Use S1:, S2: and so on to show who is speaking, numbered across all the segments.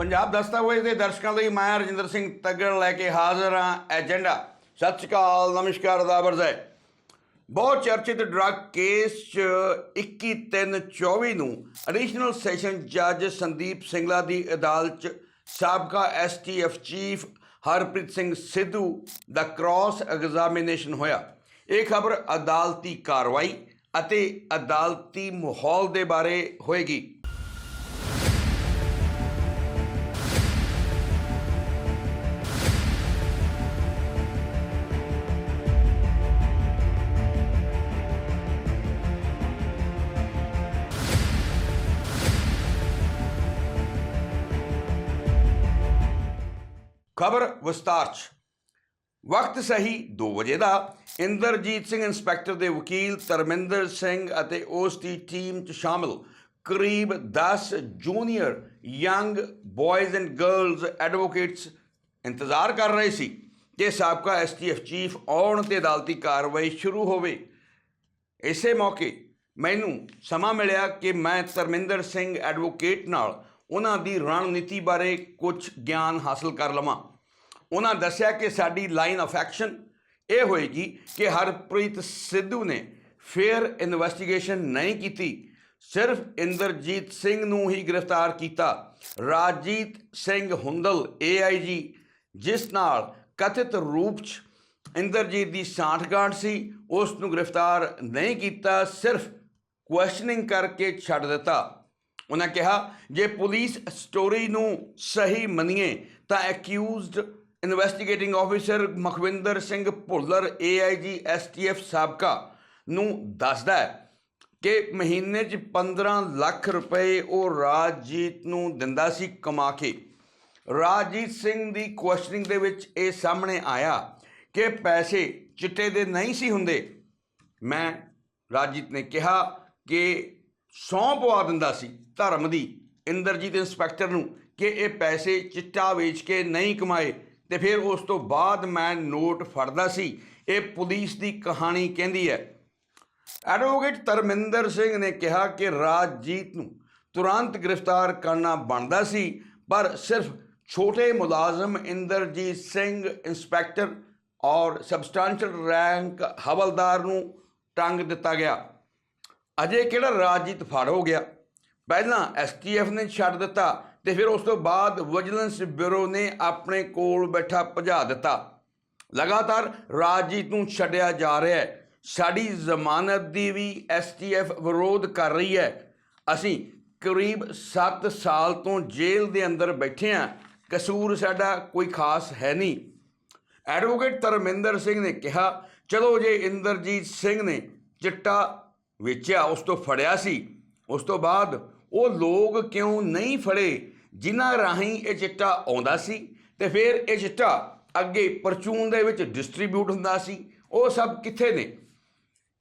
S1: ਪੰਜਾਬ ਦਸਤਾਵੇਜ਼ ਦੇ ਦਰਸ਼ਕਾਂ ਲਈ ਮੈਂ ਰਜਿੰਦਰ ਸਿੰਘ ਤੱਗੜ ਲੈ ਕੇ ਹਾਜ਼ਰ ਹਾਂ। ਏਜੰਡਾ, ਸਤਿ ਸ਼੍ਰੀ ਅਕਾਲ, ਨਮਸਕਾਰ ਦਾਬਰਜ਼ ਹੈ ਬਹੁਤ ਚਰਚਿਤ ਡਰੱਗ ਕੇਸ 'ਚ 21/3/24 ਨੂੰ ਐਡੀਸ਼ਨਲ ਸੈਸ਼ਨ ਜੱਜ ਸੰਦੀਪ ਸਿੰਗਲਾ ਦੀ ਅਦਾਲਤ 'ਚ ਸਾਬਕਾ ਐਸਟੀਐਫ ਚੀਫ ਹਰਪ੍ਰੀਤ ਸਿੰਘ ਸਿੱਧੂ ਦਾ ਕ੍ਰਾਸ ਐਗਜ਼ਾਮੀਨੇਸ਼ਨ ਹੋਇਆ। ਇਹ ਖਬਰ ਅਦਾਲਤੀ ਕਾਰਵਾਈ ਅਤੇ ਅਦਾਲਤੀ ਮਾਹੌਲ ਦੇ ਬਾਰੇ ਹੋਏਗੀ। ਖਬਰ ਵਿਸਤਾਰ 'ਚ। ਵਕਤ ਸਹੀ 2 ਵਜੇ ਦਾ। ਇੰਦਰਜੀਤ ਸਿੰਘ ਇੰਸਪੈਕਟਰ ਦੇ ਵਕੀਲ ਧਰਮਿੰਦਰ ਸਿੰਘ ਅਤੇ ਉਸ ਦੀ ਟੀਮ 'ਚ ਸ਼ਾਮਲ। ਕਰੀਬ 10 junior young boys and girls advocates ਇੰਤਜ਼ਾਰ ਕਰ ਰਹੇ ਸੀ ਕਿ ਸਾਬਕਾ ਐਸਟੀਐਫ ਚੀਫ ਆਉਣ ਤੇ ਅਦਾਲਤੀ ਕਾਰਵਾਈ ਸ਼ੁਰੂ ਹੋਵੇ। ਇਸੇ ਮੌਕੇ ਮੈਨੂੰ ਸਮਾਂ ਮਿਲਿਆ ਕਿ ਮੈਂ ਧਰਮਿੰਦਰ ਸਿੰਘ ਐਡਵੋਕੇਟ ਨਾਲ ਉਹਨਾਂ ਦੀ ਰਣਨੀਤੀ ਬਾਰੇ ਕੁਝ ਗਿਆਨ ਹਾਸਲ ਕਰ ਲਵਾਂ। ਉਹਨਾਂ ਦੱਸਿਆ ਕਿ ਸਾਡੀ ਲਾਈਨ ਆਫ ਐਕਸ਼ਨ ਇਹ ਹੋਏਗੀ ਕਿ ਹਰਪ੍ਰੀਤ ਸਿੱਧੂ ਨੇ ਫੇਅਰ ਇਨਵੈਸਟੀਗੇਸ਼ਨ ਨਹੀਂ ਕੀਤੀ। ਸਿਰਫ ਇੰਦਰਜੀਤ ਸਿੰਘ ਨੂੰ ਹੀ ਗ੍ਰਿਫਤਾਰ ਕੀਤਾ। ਰਾਜੀਤ ਸਿੰਘ ਹੁੰਦਲ ਏਆਈਜੀ ਜਿਸ ਨਾਲ ਕਥਿਤ ਰੂਪ 'ਚ ਇੰਦਰਜੀਤ ਦੀ ਸਾਂਠਗਾਂਠ ਸੀ, ਉਸ ਨੂੰ ਗ੍ਰਿਫਤਾਰ ਨਹੀਂ ਕੀਤਾ, ਸਿਰਫ ਕੁਐਸਚਨਿੰਗ ਕਰਕੇ ਛੱਡ ਦਿੱਤਾ। ਉਹਨਾਂ ਕਿਹਾ, ਜੇ ਪੁਲਿਸ ਸਟੋਰੀ ਨੂੰ ਸਹੀ ਮੰਨੀਏ, ਤਾਂ accused investigating officer Makhwinder Singh Bhullar AIG STF ਸਾਬਕਾ, ਨੂੰ ਦੱਸਦਾ ਹੈ ਕਿ ਮਹੀਨੇ 'ਚ 15 ਲੱਖ ਰੁਪਏ ਉਹ ਰਾਜਜੀਤ ਨੂੰ ਦਿੰਦਾ ਸੀ ਕਮਾ ਕੇ। ਰਾਜਜੀਤ ਸਿੰਘ ਦੀ ਕੁਐਸਚਨਿੰਗ ਦੇ ਵਿੱਚ ਇਹ ਸਾਹਮਣੇ ਆਇਆ ਕਿ ਪੈਸੇ ਚਿੱਟੇ ਦੇ ਨਹੀਂ ਸੀ ਹੁੰਦੇ। ਮੈਂ ਰਾਜਜੀਤ ਨੇ ਕਿਹਾ ਕਿ ਸੌਂ ਪਵਾ ਦਿੰਦਾ ਸੀ ਧਰਮ ਦੀ। ਇੰਦਰਜੀਤ ਇੰਸਪੈਕਟਰ ਨੂੰ ਕਿ ਇਹ ਪੈਸੇ ਚਿੱਟਾ ਵੇਚ ਕੇ ਨਹੀਂ ਕਮਾਏ। ਤੇ ਫਿਰ ਉਸ ਤੋਂ ਬਾਅਦ ਮੈਂ ਨੋਟ ਫੜਦਾ ਸੀ। ਇਹ ਪੁਲਿਸ ਦੀ ਕਹਾਣੀ ਕਹਿੰਦੀ ਹੈ। ਐਡਵੋਕੇਟ ਧਰਮਿੰਦਰ ਸਿੰਘ ਨੇ ਕਿਹਾ ਕਿ ਰਾਜਜੀਤ ਨੂੰ ਤੁਰੰਤ ਗ੍ਰਿਫਤਾਰ ਕਰਨਾ ਬਣਦਾ ਸੀ, ਪਰ ਸਿਰਫ ਛੋਟੇ ਮੁਲਾਜ਼ਮ ਇੰਦਰਜੀਤ ਸਿੰਘ, ਇੰਸਪੈਕਟਰ ਔਰ ਸਬਸਟੈਂਸ਼ੀਅਲ ਰੈਂਕ ਹਵਲਦਾਰ ਨੂੰ ਟੰਗ ਦਿੱਤਾ ਗਿਆ। ਅਜੇ ਕਿਹੜਾ ਰਾਜਜੀਤ ਫੜ ਹੋ ਗਿਆ? ਪਹਿਲਾਂ ਐਸਟੀਐਫ ਨੇ ਛੱਡ ਦਿੱਤਾ ਤੇ ਫਿਰ ਉਸ ਤੋਂ ਬਾਅਦ ਵਿਜੀਲੈਂਸ ਬਿਊਰੋ ਨੇ ਆਪਣੇ ਕੋਲ ਬੈਠਾ ਭਜਾ ਦਿੱਤਾ। ਲਗਾਤਾਰ ਰਾਜਜੀਤ ਨੂੰ ਛੱਡਿਆ ਜਾ ਰਿਹਾ ਹੈ। ਸਾਡੀ ਜ਼ਮਾਨਤ ਦੀ ਵੀ ਐਸਟੀਐਫ ਵਿਰੋਧ ਕਰ ਰਹੀ ਹੈ। ਅਸੀਂ ਕਰੀਬ 7 ਸਾਲ ਤੋਂ ਜੇਲ੍ਹ ਦੇ ਅੰਦਰ ਬੈਠੇ ਹਾਂ। ਕਸੂਰ ਸਾਡਾ ਕੋਈ ਖਾਸ ਹੈ ਨਹੀਂ। ਐਡਵੋਕੇਟ ਧਰਮਿੰਦਰ ਸਿੰਘ ਨੇ ਕਿਹਾ, ਚਲੋ ਜੇ ਇੰਦਰਜੀਤ ਸਿੰਘ ਨੇ ਚਿੱਟਾ ਵੇਚਿਆ, ਉਸ ਤੋਂ ਫੜਿਆ ਸੀ। ਉਸ ਤੋਂ ਬਾਅਦ ਉਹ ਲੋਕ ਕਿਉਂ ਨਹੀਂ ਫੜੇ? ਜਿਨ੍ਹਾਂ ਰਾਹੀਂ ਇਹ ਚਿੱਟਾ ਆਉਂਦਾ ਸੀ ਤੇ ਫਿਰ ਇਹ ਚਿੱਟਾ ਅੱਗੇ ਪਰਚੂਨ ਦੇ ਵਿੱਚ ਡਿਸਟ੍ਰੀਬਿਊਟ ਹੁੰਦਾ ਸੀ। ਉਹ ਸਭ ਕਿੱਥੇ ਨੇ?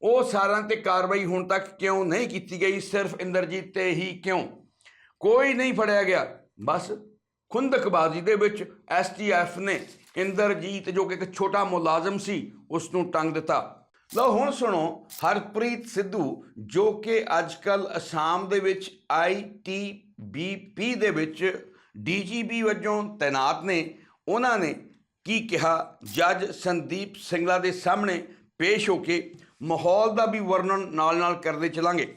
S1: ਉਹ ਸਾਰਿਆਂ ਤੇ ਕਾਰਵਾਈ ਹੁਣ ਤੱਕ ਕਿਉਂ ਨਹੀਂ ਕੀਤੀ ਗਈ? ਸਿਰਫ ਇੰਦਰਜੀਤ ਤੇ ਹੀ ਕਿਉਂ? ਕੋਈ ਨਹੀਂ ਫੜਿਆ ਗਿਆ। ਬਸ ਖੁੰਦਕਬਾਜ਼ੀ ਦੇ ਵਿੱਚ ਐਸਟੀਐਫ ਨੇ ਇੰਦਰਜੀਤ ਜੋ ਕਿ ਇੱਕ ਛੋਟਾ ਮੁਲਾਜ਼ਮ ਸੀ ਉਸ ਨੂੰ ਟੰਗ ਦਿੱਤਾ। ਲਓ ਹੁਣ ਸੁਣੋ, ਹਰਪ੍ਰੀਤ ਸਿੱਧੂ ਜੋ ਕਿ ਅੱਜਕੱਲ ਅਸਾਮ ਦੇ ਵਿੱਚ ਆਈਟੀਬੀਪੀ ਦੇ ਵਿੱਚ ਡੀਜੀਪੀ ਵਜੋਂ ਤਾਇਨਾਤ ਨੇ। ਉਹਨਾਂ ਨੇ ਕੀ ਕਿਹਾ? ਜੱਜ ਸੰਦੀਪ ਸਿੰਗਲਾ ਦੇ ਸਾਹਮਣੇ ਪੇਸ਼ ਹੋ ਕੇ ਮਾਹੌਲ ਦਾ ਵੀ ਵਰਣਨ ਨਾਲ-ਨਾਲ ਕਰਦੇ ਚਲਾਂਗੇ।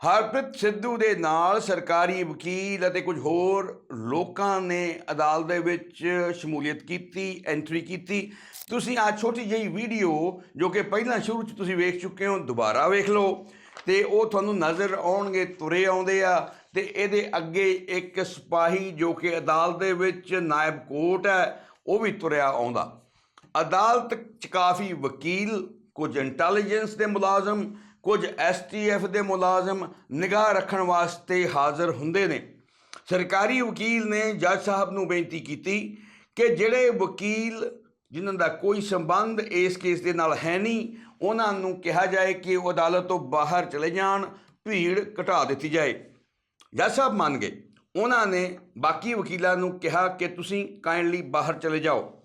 S1: ਹਰਪ੍ਰੀਤ ਸਿੱਧੂ ਦੇ ਨਾਲ ਸਰਕਾਰੀ ਵਕੀਲ ਅਤੇ ਕੁਝ ਹੋਰ ਲੋਕਾਂ ਨੇ ਅਦਾਲਤ ਦੇ ਵਿੱਚ ਸ਼ਮੂਲੀਅਤ ਕੀਤੀ, ਐਂਟਰੀ ਕੀਤੀ। ਤੁਸੀਂ ਆ ਛੋਟੀ ਜਿਹੀ ਵੀਡੀਓ ਜੋ ਕਿ ਪਹਿਲਾਂ ਸ਼ੁਰੂ ਚ ਤੁਸੀਂ ਵੇਖ ਚੁੱਕੇ ਹੋ, ਦੁਬਾਰਾ ਵੇਖ ਲਓ। ਤੇ ਉਹ ਤੁਹਾਨੂੰ ਨਜ਼ਰ ਆਉਣਗੇ, ਤੁਰੇ ਆਉਂਦੇ ਆ ਤੇ ਇਹਦੇ ਅੱਗੇ ਇੱਕ ਸਿਪਾਹੀ ਜੋ ਕਿ ਅਦਾਲਤ ਦੇ ਵਿੱਚ ਨਾਇਬ ਕੋਰਟ ਹੈ, ਉਹ ਵੀ ਤੁਰਿਆ ਆਉਂਦਾ। ਅਦਾਲਤ ਚ ਕਾਫੀ ਵਕੀਲ, ਕੁਝ ਇੰਟੈਲੀਜੈਂਸ ਦੇ ਮੁਲਾਜ਼ਮ, ਕੁਝ ਐਸਟੀਐਫ ਦੇ ਮੁਲਾਜ਼ਮ ਨਿਗਾਹ ਰੱਖਣ ਵਾਸਤੇ ਹਾਜ਼ਰ ਹੁੰਦੇ ਨੇ। ਸਰਕਾਰੀ ਵਕੀਲ ਨੇ ਜੱਜ ਸਾਹਿਬ ਨੂੰ ਬੇਨਤੀ ਕੀਤੀ ਕਿ ਜਿਹੜੇ ਵਕੀਲ ਜਿਨ੍ਹਾਂ ਦਾ ਕੋਈ ਸੰਬੰਧ ਇਸ ਕੇਸ ਦੇ ਨਾਲ ਹੈ ਨਹੀਂ ਉਹਨਾਂ ਨੂੰ ਕਿਹਾ ਜਾਏ ਕਿ ਉਹ ਅਦਾਲਤ ਤੋਂ ਬਾਹਰ ਚਲੇ ਜਾਣ, ਭੀੜ ਘਟਾ ਦਿੱਤੀ ਜਾਏ। ਜੱਜ ਸਾਹਿਬ ਮੰਨ ਗਏ। ਉਹਨਾਂ ਨੇ ਬਾਕੀ ਵਕੀਲਾਂ ਨੂੰ ਕਿਹਾ ਕਿ ਤੁਸੀਂ ਕਾਈਂਡਲੀ ਬਾਹਰ ਚਲੇ ਜਾਓ।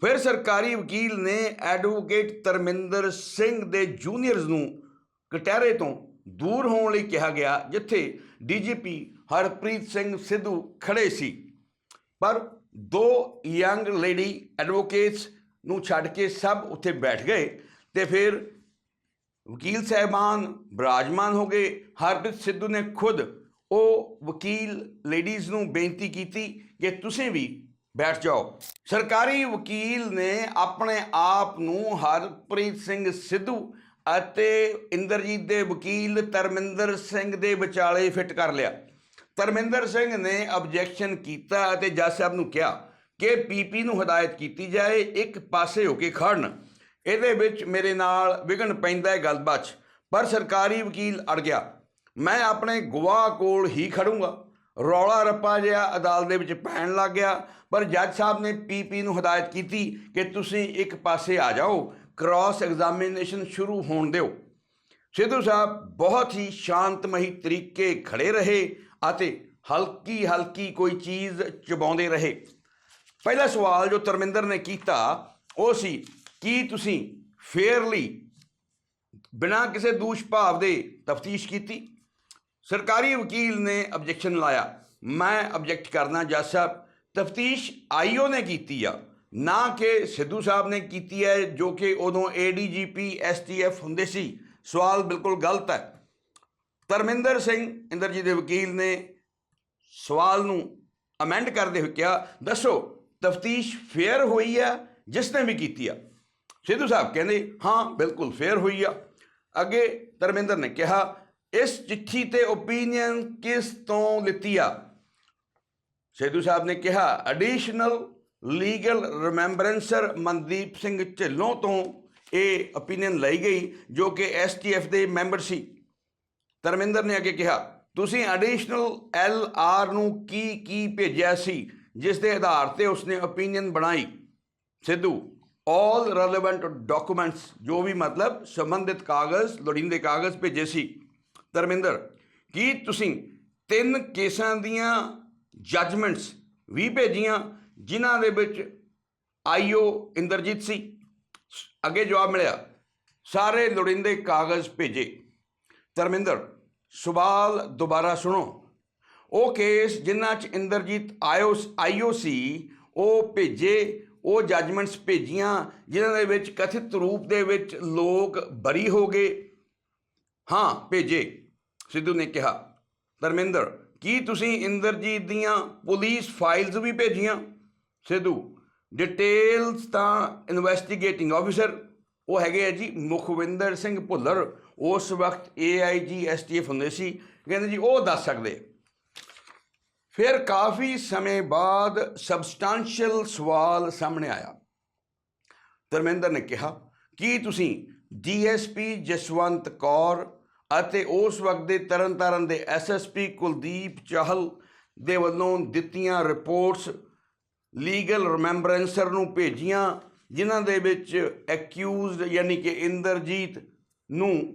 S1: ਫਿਰ ਸਰਕਾਰੀ ਵਕੀਲ ਨੇ ਐਡਵੋਕੇਟ ਧਰਮਿੰਦਰ ਸਿੰਘ ਦੇ ਜੂਨੀਅਰਸ ਨੂੰ ਕਟਹਿਰੇ ਤੋਂ ਦੂਰ ਹੋਣ ਲਈ ਕਿਹਾ ਗਿਆ, ਜਿੱਥੇ ਡੀਜੀਪੀ ਹਰਪ੍ਰੀਤ ਸਿੰਘ ਸਿੱਧੂ ਖੜੇ ਸੀ। ਪਰ ਦੋ ਯੰਗ ਲੇਡੀ ਐਡਵੋਕੇਟਸ ਨੂੰ ਛੱਡ ਕੇ ਸਭ ਉੱਥੇ ਬੈਠ ਗਏ। ਤੇ ਫਿਰ ਵਕੀਲ ਸਾਹਿਬਾਨ ਬਰਾਜਮਾਨ ਹੋ ਗਏ। ਹਰਪ੍ਰੀਤ ਸਿੱਧੂ ਨੇ ਖੁਦ ਉਹ ਵਕੀਲ ਲੇਡੀਜ਼ ਨੂੰ ਬੇਨਤੀ ਕੀਤੀ ਕਿ ਤੁਸੀਂ ਵੀ ਬੈਠ ਜਾਓ। ਸਰਕਾਰੀ ਵਕੀਲ ਨੇ ਆਪਣੇ ਆਪ ਨੂੰ ਹਰਪ੍ਰੀਤ ਸਿੰਘ ਸਿੱਧੂ ਅਤੇ ਇੰਦਰਜੀਤ ਦੇ ਵਕੀਲ ਧਰਮਿੰਦਰ ਸਿੰਘ ਦੇ ਵਿਚਾਲੇ ਫਿੱਟ ਕਰ ਲਿਆ। ਧਰਮਿੰਦਰ ਸਿੰਘ ਨੇ ਆਬਜੈਕਸ਼ਨ ਕੀਤਾ ਅਤੇ ਜੱਜ ਸਾਹਿਬ ਨੂੰ ਕਿਹਾ ਕਿ ਪੀਪੀ ਨੂੰ ਹਦਾਇਤ ਕੀਤੀ ਜਾਏ, ਇੱਕ ਪਾਸੇ ਹੋ ਕੇ ਖੜਨ ਇਹਦੇ ਵਿੱਚ ਮੇਰੇ ਨਾਲ ਵਿਘਨ ਪੈਂਦਾ ਹੈ ਗੱਲਬਾਤ 'ਚ, ਪਰ ਸਰਕਾਰੀ ਵਕੀਲ ਅੜ ਗਿਆ। ਮੈਂ ਆਪਣੇ ਗਵਾਹ ਕੋਲ ਹੀ ਖੜੂੰਗਾ। ਰੌਲਾ ਰੱਪਾ ਜਿਹਾ ਅਦਾਲਤ ਦੇ ਵਿੱਚ ਪੈਣ ਲੱਗ ਗਿਆ, ਪਰ ਜੱਜ ਸਾਹਿਬ ਨੇ ਪੀਪੀ ਨੂੰ ਹਦਾਇਤ ਕੀਤੀ ਕਿ ਤੁਸੀਂ ਇੱਕ ਪਾਸੇ ਆ ਜਾਓ ਕ੍ਰਾਸ ਐਗਜ਼ਾਮੀਨੇਸ਼ਨ ਸ਼ੁਰੂ ਹੋਣ ਦਿਓ। ਸਿੱਧੂ ਸਾਹਿਬ ਬਹੁਤ ਹੀ ਸ਼ਾਂਤਮਈ ਤਰੀਕੇ ਖੜੇ ਰਹੇ ਅਤੇ ਹਲਕੀ ਹਲਕੀ ਕੋਈ ਚੀਜ਼ ਚਬਾਉਂਦੇ ਰਹੇ। ਪਹਿਲਾ ਸਵਾਲ ਜੋ ਧਰਮਿੰਦਰ ਨੇ ਕੀਤਾ, ਉਹ ਸੀ ਕੀ ਤੁਸੀਂ ਫੇਅਰਲੀ ਬਿਨਾਂ ਕਿਸੇ ਦੂਸ਼ ਭਾਵ ਦੇ ਤਫਤੀਸ਼ ਕੀਤੀ? ਸਰਕਾਰੀ ਵਕੀਲ ਨੇ ਆਬਜੈਕਸ਼ਨ ਲਾਇਆ। ਮੈਂ ਆਬਜੈਕਟ ਕਰਨਾ ਜੱਜ ਸਾਹਿਬ, ਤਫਤੀਸ਼ ਆਈਓ ਨੇ ਕੀਤੀ ਆ, ਨਾ ਕਿ ਸਿੱਧੂ ਸਾਹਿਬ ਨੇ ਕੀਤੀ ਹੈ, ਜੋ ਕਿ ਉਦੋਂ ਏਡੀਜੀਪੀ ਐਸਟੀਐਫ ਹੁੰਦੇ ਸੀ। ਸਵਾਲ ਬਿਲਕੁਲ ਗਲਤ ਹੈ। ਧਰਮਿੰਦਰ ਸਿੰਘ ਇੰਦਰਜੀਤ ਦੇ ਵਕੀਲ ਨੇ ਸਵਾਲ ਨੂੰ ਅਮੈਂਡ ਕਰਦੇ ਹੋਏ ਕਿਹਾ, ਦੱਸੋ, ਤਫਤੀਸ਼ ਫੇਅਰ ਹੋਈ ਆ ਜਿਸ ਨੇ ਵੀ ਕੀਤੀ ਆ? ਸਿੱਧੂ ਸਾਹਿਬ ਕਹਿੰਦੇ, ਹਾਂ, ਬਿਲਕੁਲ ਫੇਅਰ ਹੋਈ ਆ। ਅੱਗੇ ਧਰਮਿੰਦਰ ਨੇ ਕਿਹਾ, ਇਸ ਚਿੱਠੀ ਤੇ ਓਪੀਨੀਅਨ ਕਿਸ ਤੋਂ ਲਿੱਤੀ ਆ? ਸਿੱਧੂ ਸਾਹਿਬ ਨੇ ਕਿਹਾ additional legal remembrancer Mandeep Singh Dhillon ਤੋਂ ਇਹ ਓਪੀਨੀਅਨ ਲਈ ਗਈ, ਜੋ ਕਿ ਐਸਟੀਐਫ ਦੇ ਮੈਂਬਰ ਸੀ। ਧਰਮਿੰਦਰ ਨੇ ਅੱਗੇ ਕਿਹਾ, ਤੁਸੀਂ ਐਡੀਸ਼ਨਲ ਐਲ ਆਰ ਨੂੰ ਕੀ ਕੀ ਭੇਜਿਆ ਸੀ, ਜਿਸ ਦੇ ਆਧਾਰ ਤੇ ਉਸਨੇ ਓਪੀਨੀਅਨ ਬਣਾਈ? ਸਿੱਧੂ ਆਲ ਰੈਲੇਵੈਂਟ ਡਾਕੂਮੈਂਟਸ ਜੋ ਵੀ ਮਤਲਬ ਸੰਬੰਧਿਤ ਕਾਗਜ਼ ਲੋੜੀਂਦੇ ਕਾਗਜ਼ ਭੇਜੇ ਸੀ ਧਰਮਿੰਦਰ ਕੀ ਤੁਸੀਂ ਤਿੰਨ ਕੇਸਾਂ ਦੀਆਂ ਜੱਜਮੈਂਟਸ ਵੀ ਭੇਜੀਆਂ ਜਿਨ੍ਹਾਂ ਦੇ ਵਿੱਚ ਆਈਓ ਇੰਦਰਜੀਤ ਸੀ ਅੱਗੇ ਜਵਾਬ ਮਿਲਿਆ ਸਾਰੇ ਲੋੜੀਂਦੇ ਕਾਗਜ਼ ਭੇਜੇ ਧਰਮਿੰਦਰ ਸਵਾਲ ਦੁਬਾਰਾ ਸੁਣੋ ਉਹ ਕੇਸ ਜਿਨ੍ਹਾਂ 'ਚ ਇੰਦਰਜੀਤ ਆਇਓ ਆਈਓ ਸੀ ਉਹ ਭੇਜੇ ਉਹ ਜੱਜਮੈਂਟਸ ਭੇਜੀਆਂ, ਜਿਨ੍ਹਾਂ ਦੇ ਵਿੱਚ ਕਥਿਤ ਰੂਪ ਦੇ ਵਿੱਚ ਲੋਕ ਬਰੀ ਹੋ ਗਏ। ਹਾਂ, ਭੇਜੇ, ਸਿੱਧੂ ਨੇ ਕਿਹਾ। ਧਰਮਿੰਦਰ, ਕੀ ਤੁਸੀਂ ਇੰਦਰਜੀਤ ਦੀਆਂ ਪੁਲਿਸ ਫਾਈਲਸ ਵੀ ਭੇਜੀਆਂ? ਸਿੱਧੂ ਡਿਟੇਲਸ ਤਾਂ ਇਨਵੈਸਟੀਗੇਟਿੰਗ ਆਫੀਸਰ ਉਹ ਹੈਗੇ ਆ ਜੀ ਮੁਖਵਿੰਦਰ ਸਿੰਘ ਭੁੱਲਰ। ਉਸ ਵਕਤ ਏਆਈਜੀ ਐਸਟੀਐਫ ਹੁੰਦੇ ਸੀ। ਕਹਿੰਦੇ ਜੀ, ਉਹ ਦੱਸ ਸਕਦੇ। ਫਿਰ ਕਾਫੀ ਸਮੇਂ ਬਾਅਦ ਸਬਸਟੈਂਸ਼ੀਅਲ ਸਵਾਲ ਸਾਹਮਣੇ ਆਇਆ। ਧਰਮਿੰਦਰ ਨੇ ਕਿਹਾ, ਕੀ ਤੁਸੀਂ ਡੀਐਸਪੀ ਜਸਵੰਤ ਕੌਰ ਅਤੇ ਉਸ ਵਕਤ ਦੇ ਤਰਨਤਾਰਨ ਦੇ ਐਸਐਸਪੀ ਕੁਲਦੀਪ ਚਾਹਲ ਦੇ ਵੱਲੋਂ ਦਿੱਤੀਆਂ ਰਿਪੋਰਟਸ ਲੀਗਲ ਰਿਮੈਂਬਰੈਂਸਰ ਨੂੰ ਭੇਜੀਆਂ, ਜਿਨ੍ਹਾਂ ਦੇ ਵਿੱਚ ਐਕਿਊਜ਼ਡ ਯਾਨੀ ਕਿ ਇੰਦਰਜੀਤ ਨੂੰ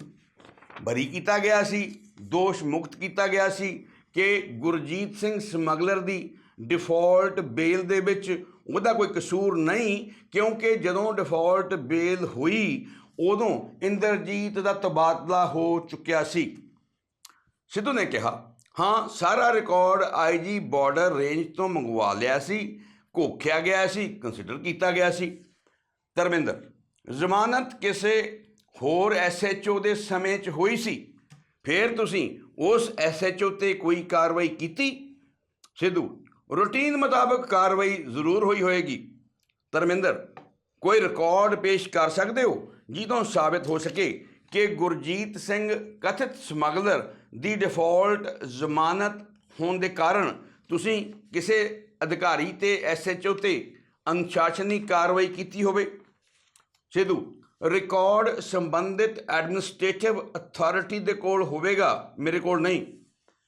S1: ਬਰੀ ਕੀਤਾ ਗਿਆ ਸੀ, ਦੋਸ਼ ਮੁਕਤ ਕੀਤਾ ਗਿਆ ਸੀ ਕਿ ਗੁਰਜੀਤ ਸਿੰਘ ਸਮਗਲਰ ਦੀ ਡਿਫਾਲਟ ਬੇਲ ਦੇ ਵਿੱਚ ਉਹਦਾ ਕੋਈ ਕਸੂਰ ਨਹੀਂ, ਕਿਉਂਕਿ ਜਦੋਂ ਡਿਫਾਲਟ ਬੇਲ ਹੋਈ, ਉਦੋਂ ਇੰਦਰਜੀਤ ਦਾ ਤਬਾਦਲਾ ਹੋ ਚੁੱਕਿਆ ਸੀ। ਸਿੱਧੂ ਨੇ ਕਿਹਾ, ਹਾਂ, ਸਾਰਾ ਰਿਕਾਰਡ ਆਈਜੀ ਬਾਰਡਰ ਰੇਂਜ ਤੋਂ ਮੰਗਵਾ ਲਿਆ ਸੀ, ਘੋਖਿਆ ਗਿਆ ਸੀ ਕੰਸੀਡਰ ਕੀਤਾ ਗਿਆ ਸੀ। ਧਰਮਿੰਦਰ, ਜ਼ਮਾਨਤ ਕਿਸੇ ਹੋਰ ਐਸਐਚਓ ਦੇ ਸਮੇਂ 'ਚ ਹੋਈ ਸੀ। ਫਿਰ ਤੁਸੀਂ ਉਸ ਐਸਐਚਓ ਤੇ ਕੋਈ ਕਾਰਵਾਈ ਕੀਤੀ? ਸਿੱਧੂ, ਰੂਟੀਨ ਮੁਤਾਬਕ ਕਾਰਵਾਈ ਜ਼ਰੂਰ ਹੋਈ ਹੋਏਗੀ। ਧਰਮਿੰਦਰ, ਕੋਈ ਰਿਕਾਰਡ ਪੇਸ਼ ਕਰ ਸਕਦੇ ਹੋ ਜਿਹਦੋਂ ਸਾਬਿਤ ਹੋ ਸਕੇ ਕਿ ਗੁਰਜੀਤ ਸਿੰਘ ਕਥਿਤ ਸਮਗਲਰ ਦੀ ਡਿਫਾਲਟ ਜ਼ਮਾਨਤ ਹੋਣ ਦੇ ਕਾਰਨ ਤੁਸੀਂ ਕਿਸੇ ਅਧਿਕਾਰੀ ਤੇ ਐਸਐਚਓ ਤੇ ਅਨੁਸ਼ਾਸਨੀ ਕਾਰਵਾਈ ਕੀਤੀ ਹੋਵੇ? ਸਿੱਧੂ ਰਿਕਾਰਡ ਸੰਬੰਧਿਤ ਐਡਮਿਨਿਸਟ੍ਰੇਟਿਵ ਅਥਾਰਟੀ ਦੇ ਕੋਲ ਹੋਵੇਗਾ? ਮੇਰੇ ਕੋਲ ਨਹੀਂ।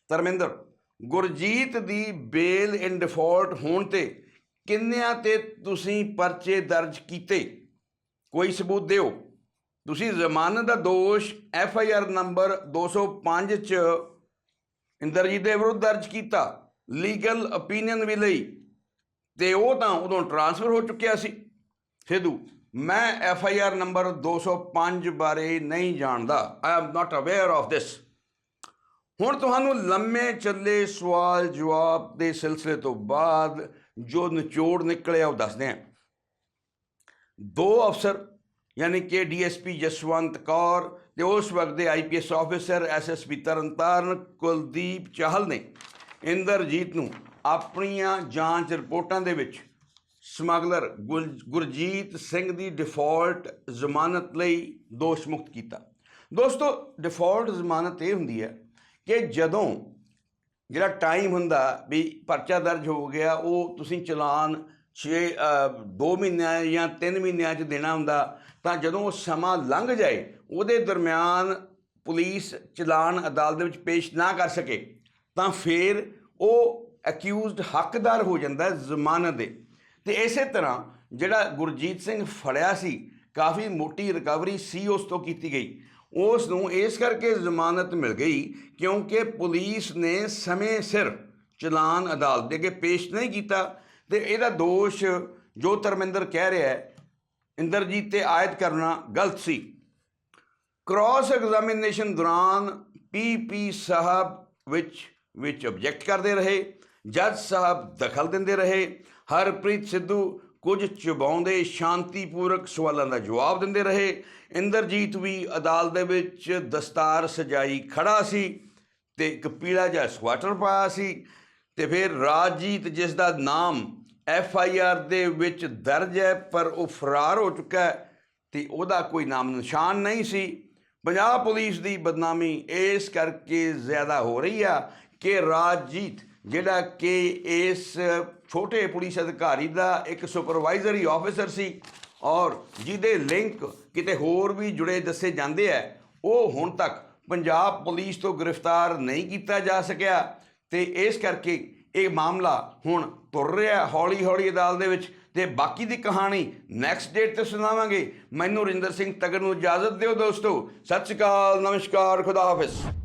S1: ਧਰਮਿੰਦਰ, ਗੁਰਜੀਤ ਦੀ ਬੇਲ ਇਨ ਡਿਫਾਲਟ ਹੋਣ ਤੇ ਕਿੰਨਿਆਂ ਤੇ ਤੁਸੀਂ ਪਰਚੇ ਦਰਜ ਕੀਤੇ? ਕੋਈ ਸਬੂਤ ਦਿਓ। ਤੁਸੀਂ ਜ਼ਮਾਨਤ ਦਾ ਦੋਸ਼ ਐਫ ਆਈ ਆਰ ਨੰਬਰ 205 ਚ ਇੰਦਰਜੀਤ ਦੇ ਵਿਰੁੱਧ ਦਰਜ ਕੀਤਾ। ਲੀਗਲ opinion ਵੀ ਲਈ। ਤੇ ਉਹ ਤਾਂ ਉਦੋਂ ਟ੍ਰਾਂਸਫਰ ਹੋ ਚੁੱਕਿਆ ਸੀ। ਸਿੱਧੂ ਮੈਂ ਐਫ ਆਈ ਆਰ ਨੰਬਰ 205 ਬਾਰੇ ਨਹੀਂ ਜਾਣਦਾ। I am not aware of this ਹੁਣ ਤੁਹਾਨੂੰ ਲੰਮੇ ਚੱਲੇ ਸਵਾਲ ਜਵਾਬ ਦੇ ਸਿਲਸਿਲੇ ਤੋਂ ਬਾਅਦ ਜੋ ਨਿਚੋੜ ਨਿਕਲਿਆ ਉਹ ਦੱਸਦੇ ਹਾਂ। ਦੋ ਅਫਸਰ, ਯਾਨੀ ਕਿ ਡੀਐਸਪੀ ਜਸਵੰਤ ਕੌਰ ਤੇ ਉਸ ਵਕਤ ਦੇ IPS officer SSP Tarn Taran Kuldeep Chahal ਨੇ। ਇੰਦਰਜੀਤ ਨੂੰ ਆਪਣੀਆਂ ਜਾਂਚ ਰਿਪੋਰਟਾਂ ਦੇ ਵਿੱਚ ਸਮਗਲਰ ਗੁਲ- ਗੁਰਜੀਤ ਸਿੰਘ ਦੀ ਡਿਫਾਲਟ ਜ਼ਮਾਨਤ ਲਈ ਦੋਸ਼ ਮੁਕਤ ਕੀਤਾ। ਦੋਸਤੋ ਡਿਫਾਲਟ ਜ਼ਮਾਨਤ ਇਹ ਹੁੰਦੀ ਹੈ ਕਿ ਜਦੋਂ ਜਿਹੜਾ ਟਾਈਮ ਹੁੰਦਾ ਵੀ ਪਰਚਾ ਦਰਜ ਹੋ ਗਿਆ, ਉਹ ਤੁਸੀਂ ਚਲਾਨ 6 2 ਮਹੀਨਿਆਂ ਜਾਂ 3 ਮਹੀਨਿਆਂ ਚ ਦੇਣਾ ਹੁੰਦਾ, ਤਾਂ ਜਦੋਂ ਉਹ ਸਮਾਂ ਲੰਘ ਜਾਏ, ਉਹਦੇ ਦਰਮਿਆਨ ਪੁਲਿਸ ਚਲਾਨ ਅਦਾਲਤ ਦੇ ਵਿੱਚ ਪੇਸ਼ ਨਾ ਕਰ ਸਕੇ, ਤਾਂ ਫਿਰ ਉਹ ਅਕਿਊਜ਼ਡ ਹੱਕਦਾਰ ਹੋ ਜਾਂਦਾ ਜ਼ਮਾਨਤ ਦੇ। ਤੇ ਇਸੇ ਤਰ੍ਹਾਂ ਜਿਹੜਾ ਗੁਰਜੀਤ ਸਿੰਘ ਫੜਿਆ ਸੀ, ਕਾਫੀ ਮੋਟੀ ਰਿਕਵਰੀ ਸੀ ਉਸ ਤੋਂ ਕੀਤੀ ਗਈ। ਉਸ ਨੂੰ ਇਸ ਕਰਕੇ ਜ਼ਮਾਨਤ ਮਿਲ ਗਈ ਕਿਉਂਕਿ ਪੁਲਿਸ ਨੇ ਸਮੇਂ ਸਿਰ ਚਲਾਨ ਅਦਾਲਤ ਦੇ ਅੱਗੇ ਪੇਸ਼ ਨਹੀਂ ਕੀਤਾ ਤੇ ਇਹਦਾ ਦੋਸ਼ ਜੋ ਧਰਮਿੰਦਰ ਕਹਿ ਰਿਹਾ ਹੈ, ਇੰਦਰਜੀਤ ਤੇ ਆਇਦ ਕਰਨਾ ਗਲਤ ਸੀ। ਕ੍ਰਾਸ ਐਗਜ਼ਾਮੀਨੇਸ਼ਨ ਦੌਰਾਨ ਪੀਪੀ ਸਾਹਿਬ ਵਿੱਚ ਵਿੱਚ ਆਬਜੈਕਟ ਕਰਦੇ ਰਹੇ। ਜੱਜ ਸਾਹਿਬ ਦਖਲ ਦਿੰਦੇ ਰਹੇ। ਹਰਪ੍ਰੀਤ ਸਿੱਧੂ ਕੁਝ ਚੁਬਾਉਂਦੇ ਸ਼ਾਂਤੀਪੂਰਕ ਸਵਾਲਾਂ ਦਾ ਜਵਾਬ ਦਿੰਦੇ ਰਹੇ। ਇੰਦਰਜੀਤ ਵੀ ਅਦਾਲਤ ਦੇ ਵਿੱਚ ਦਸਤਾਰ ਸਜਾਈ ਖੜਾ ਸੀ ਤੇ ਇੱਕ ਪੀਲਾ ਜਿਹਾ ਸਵਾਟਰ ਪਾਇਆ ਸੀ ਤੇ ਫਿਰ ਰਾਜਜੀਤ ਜਿਸ ਦਾ ਨਾਮ ਐਫ ਆਈ ਆਰ ਦੇ ਵਿੱਚ ਦਰਜ ਹੈ, ਪਰ ਉਹ ਫਰਾਰ ਹੋ ਚੁੱਕਾ ਹੈ ਤੇ ਉਹਦਾ ਕੋਈ ਨਾਮ ਨਿਸ਼ਾਨ ਨਹੀਂ ਸੀ। ਪੰਜਾਬ ਪੁਲਿਸ ਦੀ ਬਦਨਾਮੀ ਇਸ ਕਰਕੇ ਜ਼ਿਆਦਾ ਹੋ ਰਹੀ ਆ ਕਿ ਰਾਜਜੀਤ ਜਿਹੜਾ ਕਿ ਇਸ ਛੋਟੇ ਪੁਲਿਸ ਅਧਿਕਾਰੀ ਦਾ ਇੱਕ ਸੁਪਰਵਾਈਜ਼ਰੀ ਆਫੀਸਰ ਸੀ ਔਰ ਜਿਹਦੇ ਲਿੰਕ ਕਿਤੇ ਹੋਰ ਵੀ ਜੁੜੇ ਦੱਸੇ ਜਾਂਦੇ ਆ, ਉਹ ਹੁਣ ਤੱਕ ਪੰਜਾਬ ਪੁਲਿਸ ਤੋਂ ਗ੍ਰਿਫਤਾਰ ਨਹੀਂ ਕੀਤਾ ਜਾ ਸਕਿਆ ਤੇ ਇਸ ਕਰਕੇ ਇਹ ਮਾਮਲਾ ਹੁਣ ਤੁਰ ਰਿਹਾ ਹੌਲੀ ਹੌਲੀ ਅਦਾਲਤ ਦੇ ਵਿੱਚ ਤੇ ਬਾਕੀ ਦੀ ਕਹਾਣੀ ਨੈਕਸਟ ਡੇਟ ਤੇ ਸੁਣਾਵਾਂਗੇ। ਮੈਨੂੰ ਰਿੰਦਰ ਸਿੰਘ ਤਗਰ ਨੂੰ ਇਜਾਜ਼ਤ ਦਿਓ ਦੋਸਤੋ। ਸਤਿ ਸ਼੍ਰੀ ਅਕਾਲ, ਨਮਸਕਾਰ, ਖੁਦਾ ਹਾਫਿਜ਼।